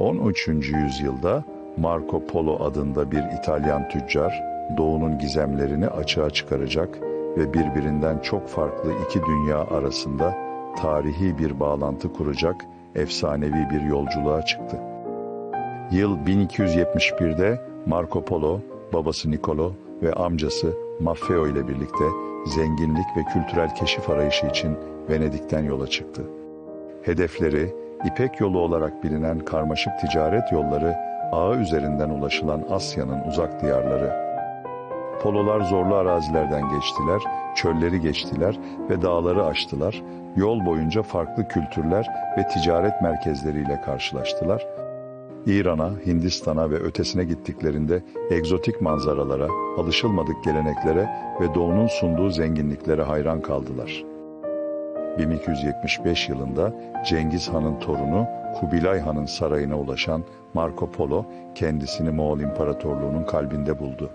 13. yüzyılda Marco Polo adında bir İtalyan tüccar, doğunun gizemlerini açığa çıkaracak ve birbirinden çok farklı iki dünya arasında tarihi bir bağlantı kuracak efsanevi bir yolculuğa çıktı. Yıl 1271'de Marco Polo, babası Nicolo ve amcası Maffeo ile birlikte zenginlik ve kültürel keşif arayışı için Venedik'ten yola çıktı. Hedefleri İpek yolu olarak bilinen karmaşık ticaret yolları ağı üzerinden ulaşılan Asya'nın uzak diyarları. Pololar zorlu arazilerden geçtiler, çölleri geçtiler ve dağları aştılar. Yol boyunca farklı kültürler ve ticaret merkezleriyle karşılaştılar. İran'a, Hindistan'a ve ötesine gittiklerinde egzotik manzaralara, alışılmadık geleneklere ve doğunun sunduğu zenginliklere hayran kaldılar. 1275 yılında Cengiz Han'ın torunu Kubilay Han'ın sarayına ulaşan Marco Polo kendisini Moğol İmparatorluğu'nun kalbinde buldu.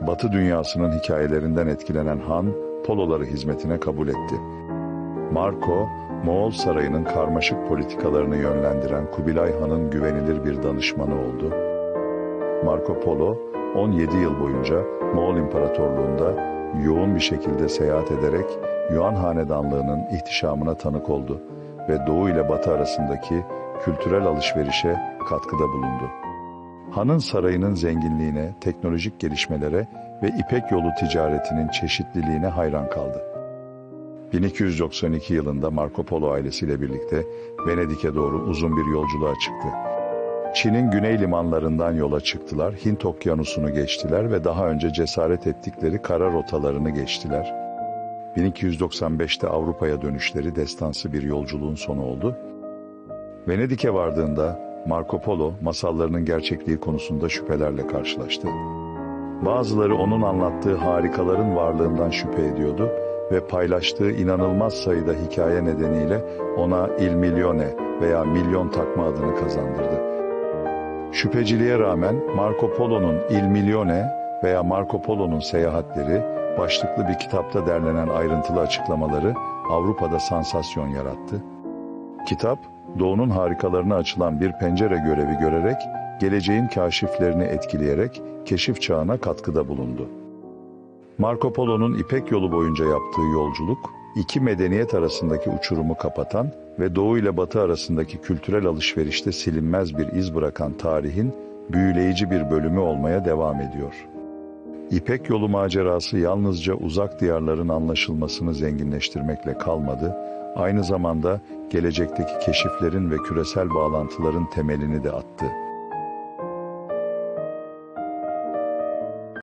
Batı dünyasının hikayelerinden etkilenen Han, Poloları hizmetine kabul etti. Marco, Moğol sarayının karmaşık politikalarını yönlendiren Kubilay Han'ın güvenilir bir danışmanı oldu. Marco Polo, 17 yıl boyunca Moğol İmparatorluğu'nda yoğun bir şekilde seyahat ederek Yuan Hanedanlığı'nın ihtişamına tanık oldu ve Doğu ile Batı arasındaki kültürel alışverişe katkıda bulundu. Han'ın sarayının zenginliğine, teknolojik gelişmelere ve İpek yolu ticaretinin çeşitliliğine hayran kaldı. 1292 yılında Marco Polo ailesiyle birlikte Venedik'e doğru uzun bir yolculuğa çıktı. Çin'in güney limanlarından yola çıktılar, Hint okyanusunu geçtiler ve daha önce cesaret ettikleri kara rotalarını geçtiler. 1295'te Avrupa'ya dönüşleri destansı bir yolculuğun sonu oldu. Venedik'e vardığında Marco Polo masallarının gerçekliği konusunda şüphelerle karşılaştı. Bazıları onun anlattığı harikaların varlığından şüphe ediyordu ve paylaştığı inanılmaz sayıda hikaye nedeniyle ona Il Milione veya Milyon takma adını kazandırdı. Şüpheciliğe rağmen Marco Polo'nun Il Milione veya Marco Polo'nun seyahatleri başlıklı bir kitapta derlenen ayrıntılı açıklamaları Avrupa'da sansasyon yarattı. Kitap, doğunun harikalarına açılan bir pencere görevi görerek, geleceğin kaşiflerini etkileyerek keşif çağına katkıda bulundu. Marco Polo'nun İpek yolu boyunca yaptığı yolculuk, iki medeniyet arasındaki uçurumu kapatan ve Doğu ile Batı arasındaki kültürel alışverişte silinmez bir iz bırakan tarihin büyüleyici bir bölümü olmaya devam ediyor. İpek yolu macerası yalnızca uzak diyarların anlaşılmasını zenginleştirmekle kalmadı, aynı zamanda gelecekteki keşiflerin ve küresel bağlantıların temelini de attı.